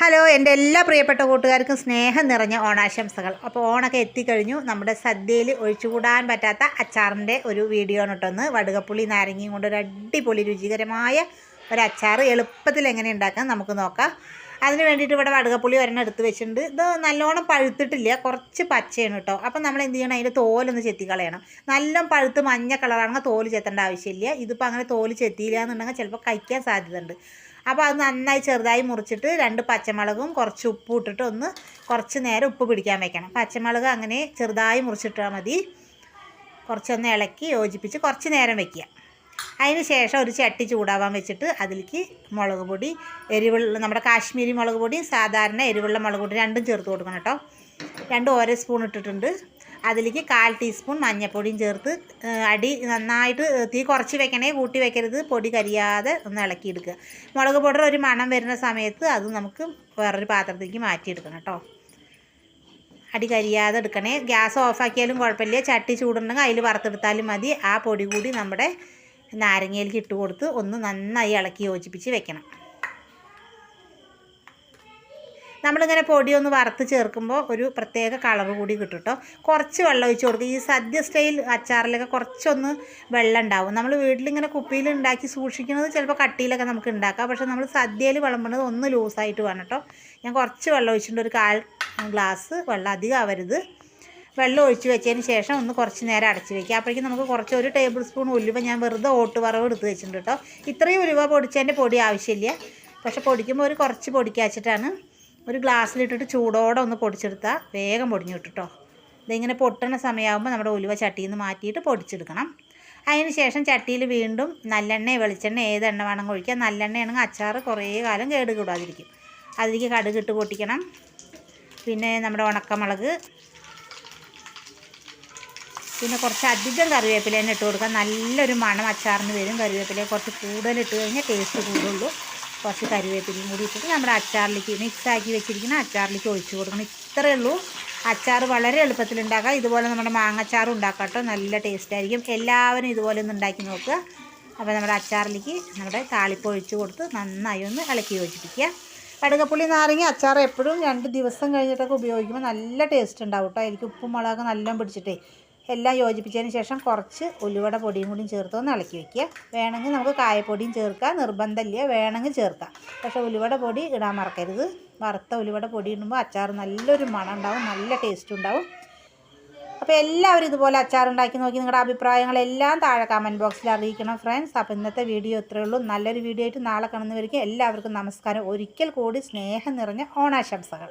Hello എന്റെ എല്ലാ പ്രിയപ്പെട്ട കൂട്ടുകാർക്കും സ്നേഹം നിറഞ്ഞ ഓണാശംസകൾ. അപ്പോൾ ഓണൊക്കെ എത്തിക്കഴിഞ്ഞു. നമ്മുടെ സദ്യയിൽ ഒഴിച്ചുകൂടാൻ പറ്റാത്ത അച്ചാറിന്റെ ഒരു വീഡിയോ ആണ് കേട്ടൊന്ന് വടുകപ്പുളി നാരങ്ങയും കൊണ്ട് ഒരു അടിപൊളി രുചികരമായ ഒരു അച്ചാർ എളുപ്പത്തിൽ എങ്ങനെ ഉണ്ടാക്കാം നമുക്ക് നോക്കാം. അതിന് വേണ്ടിയിട്ട് ഇവിടെ വടുകപ്പുളി ഒരെണ്ണം എടുത്ത് വെച്ചിട്ടുണ്ട്. ഇത് നല്ലോണം പഴുത്തിട്ടില്ല കുറച്ച് പച്ചയാണ് കേട്ടോ. അപ്പം നമ്മൾ എന്ത് ചെയ്യണം അതിന്റെ തോലൊന്ന് ചെത്തി കളയണം നല്ല പഴുത്ത് മഞ്ഞ കളറാണെങ്കിൽ തോൽ ചെത്തേണ്ട ആവശ്യമില്ല. ഇതിപ്പോൾ അങ്ങനെ തോൽ ചെത്തിയില്ല എന്നുണ്ടെങ്കിൽ ചിലപ്പോൾ കഴിക്കാൻ സാധ്യതയുണ്ട്. അപ്പോൾ അത് നന്നായി ചെറുതായി മുറിച്ചിട്ട് രണ്ട് പച്ചമുളകും കുറച്ച് ഉപ്പും ഇട്ടിട്ട് ഒന്ന് കുറച്ച് നേരം ഉപ്പ് പിടിക്കാൻ വെക്കണം. പച്ചമുളക് അങ്ങനെ ചെറുതായി മുറിച്ചിട്ടാൽ മതി. കുറച്ചൊന്ന് ഇളക്കി യോജിപ്പിച്ച് കുറച്ച് നേരം വെക്കുക. അതിന് ശേഷം ഒരു ചട്ടി ചൂടാവാൻ വെച്ചിട്ട് അതിലേക്ക് മുളക് പൊടി എരിവുള്ള നമ്മുടെ കാശ്മീരി മുളക് പൊടി സാധാരണ എരിവുള്ള മുളക് പൊടി രണ്ടും ചേർത്ത് കൊടുക്കണം കേട്ടോ. രണ്ടും ഓരോ സ്പൂൺ ഇട്ടിട്ടുണ്ട്. അതിലേക്ക് കാൽ ടീസ്പൂൺ മഞ്ഞൾപ്പൊടിയും ചേർത്ത് അടി നന്നായിട്ട് തീ കുറച്ച് വെക്കണേ കൂട്ടി വെക്കരുത് പൊടി കരിയാതെ ഒന്ന് ഇളക്കിയെടുക്കുക. മുളക് പൗഡർ ഒരു മണം വരുന്ന സമയത്ത് അത് നമുക്ക് വേറൊരു പാത്രത്തേക്ക് മാറ്റിയെടുക്കണം കേട്ടോ. അടി കരിയാതെ എടുക്കണേ. ഗ്യാസ് ഓഫാക്കിയാലും കുഴപ്പമില്ല. ചട്ടി ചൂടുണ്ടെങ്കിൽ അതിൽ വറുത്തെടുത്താലും മതി. ആ പൊടി കൂടി നമ്മുടെ നാരങ്ങയിലേക്ക് ഇട്ട് കൊടുത്ത് ഒന്ന് നന്നായി ഇളക്കി യോജിപ്പിച്ച് വെക്കണം. നമ്മളിങ്ങനെ ഒന്ന് വറുത്ത് ചേർക്കുമ്പോൾ ഒരു പ്രത്യേക കളർ കൂടി കിട്ടും കേട്ടോ. കുറച്ച് വെള്ളം ഒഴിച്ച് കൊടുക്കുക. ഈ സദ്യ സ്റ്റൈൽ അച്ചാറിലൊക്കെ കുറച്ചൊന്ന് വെള്ളം ഉണ്ടാവും. നമ്മൾ വീട്ടിലിങ്ങനെ കുപ്പിയിൽ ഉണ്ടാക്കി സൂക്ഷിക്കുന്നത് ചിലപ്പോൾ കട്ടിയിലൊക്കെ നമുക്ക് ഉണ്ടാക്കാം. പക്ഷേ നമ്മൾ സദ്യയിൽ വിളമ്പുന്നത് ഒന്ന് ലൂസായിട്ട് വേണം കേട്ടോ. ഞാൻ കുറച്ച് വെള്ളം ഒഴിച്ചിട്ടുണ്ട്. ഒരു കാൽ ഗ്ലാസ് വെള്ളം അധികം ആവരുത്. വെള്ളം ഒഴിച്ച് വെച്ചതിന് ശേഷം ഒന്ന് കുറച്ച് നേരം അടച്ച് വെക്കുക. അപ്പോഴേക്കും നമുക്ക് കുറച്ച് ഒരു ടേബിൾ സ്പൂൺ ഉലുവ ഞാൻ വെറുതെ ഓട്ട് വറവ് എടുത്ത് വെച്ചിട്ടുണ്ട് കേട്ടോ. ഇത്രയും ഉലുവ പൊടിച്ചതിന്റെ പൊടി ആവശ്യമില്ല. പക്ഷെ പൊടിക്കുമ്പോൾ ഒരു കുറച്ച് പൊടിക്കാച്ചിട്ടാണ് ഒരു ഗ്ലാസ്സിലിട്ടിട്ട് ചൂടോടെ ഒന്ന് പൊടിച്ചെടുത്താൽ വേഗം പൊടിഞ്ഞു കിട്ടും കേട്ടോ. ഇതിങ്ങനെ പൊട്ടണ സമയമാകുമ്പോൾ നമ്മുടെ ഉലുവ ചട്ടിയിൽ നിന്ന് മാറ്റിയിട്ട് പൊടിച്ചെടുക്കണം. അതിന് ശേഷം ചട്ടിയിൽ വീണ്ടും നല്ലെണ്ണ വെളിച്ചെണ്ണ ഏത് എണ്ണ വേണമെങ്കിൽ ഒഴിക്കുക. നല്ലെണ്ണയാണെങ്കിൽ അച്ചാർ കുറേ കാലം കേട് കൂടാതിരിക്കും അതിലേക്ക് കടുക് ഇട്ട് പൊട്ടിക്കണം. പിന്നെ നമ്മുടെ ഉണക്കമുളക് പിന്നെ കുറച്ച് അധികം കറിവേപ്പില തന്നെ ഇട്ട് കൊടുക്കാം. നല്ലൊരു മണം അച്ചാറിന് വരും. കറിവേപ്പില കുറച്ച് കൂടുതൽ ഇട്ട് കഴിഞ്ഞാൽ ടേസ്റ്റ് കൂടുള്ളൂ. കുറച്ച് കറിവേപ്പിലയും കൂടി ഇട്ടിട്ട് നമ്മുടെ അച്ചാറിലേക്ക് മിക്സ് ആക്കി വെച്ചിരിക്കുന്ന അച്ചാറിലേക്ക് ഒഴിച്ചു കൊടുക്കണം. ഇത്രയേ ഉള്ളൂ. അച്ചാർ വളരെ എളുപ്പത്തിൽ ഉണ്ടാക്കാം. ഇതുപോലെ നമ്മുടെ മാങ്ങച്ചാറും ഉണ്ടാക്കാം കേട്ടോ. നല്ല ടേസ്റ്റ് ആയിരിക്കും. എല്ലാവരും ഇതുപോലെ ഒന്ന് ഉണ്ടാക്കി നോക്കുക. അപ്പോൾ നമ്മുടെ അച്ചാറിലേക്ക് നമ്മുടെ താളിപ്പ് ഒഴിച്ചു കൊടുത്ത് നന്നായി ഒന്ന് ഇളക്കി യോജിപ്പിക്കുക. കടുകപ്പുളി നാരങ്ങ അച്ചാർ എപ്പോഴും രണ്ട് ദിവസം കഴിഞ്ഞിട്ടൊക്കെ ഉപയോഗിക്കുമ്പോൾ നല്ല ടേസ്റ്റ് ഉണ്ടാവും കേട്ടോ. എനിക്ക് ഉപ്പും മുളകൊക്കെ നല്ലോണം പിടിച്ചിട്ടേ എല്ലാം യോജിപ്പിച്ചതിന് ശേഷം കുറച്ച് ഉലുവട പൊടിയും കൂടി ചേർത്ത് ഒന്ന് ഇളക്കി വെക്കുക. വേണമെങ്കിൽ നമുക്ക് കായപ്പൊടിയും ചേർക്കാം നിർബന്ധമില്ല. വേണമെങ്കിൽ ചേർക്കാം. പക്ഷേ ഉലുവട പൊടി ഇടാൻ മറക്കരുത്. വറുത്ത ഉലുവട പൊടി ഇടുമ്പോൾ അച്ചാർ നല്ലൊരു മണം ഉണ്ടാവും നല്ല ടേസ്റ്റ് ഉണ്ടാവും. അപ്പോൾ എല്ലാവരും ഇതുപോലെ അച്ചാർ ഉണ്ടാക്കി നോക്കി നിങ്ങളുടെ അഭിപ്രായങ്ങളെല്ലാം താഴെ കമന്റ് ബോക്സിൽ അറിയിക്കണം ഫ്രണ്ട്സ് അപ്പോൾ ഇന്നത്തെ വീഡിയോ ഇത്രയേ ഉള്ളൂ. നല്ലൊരു വീഡിയോ ആയിട്ട് നാളെ കാണുന്നവർക്ക് എല്ലാവർക്കും നമസ്കാരം. ഒരിക്കൽ കൂടി സ്നേഹം നിറഞ്ഞ ഓണാശംസകൾ.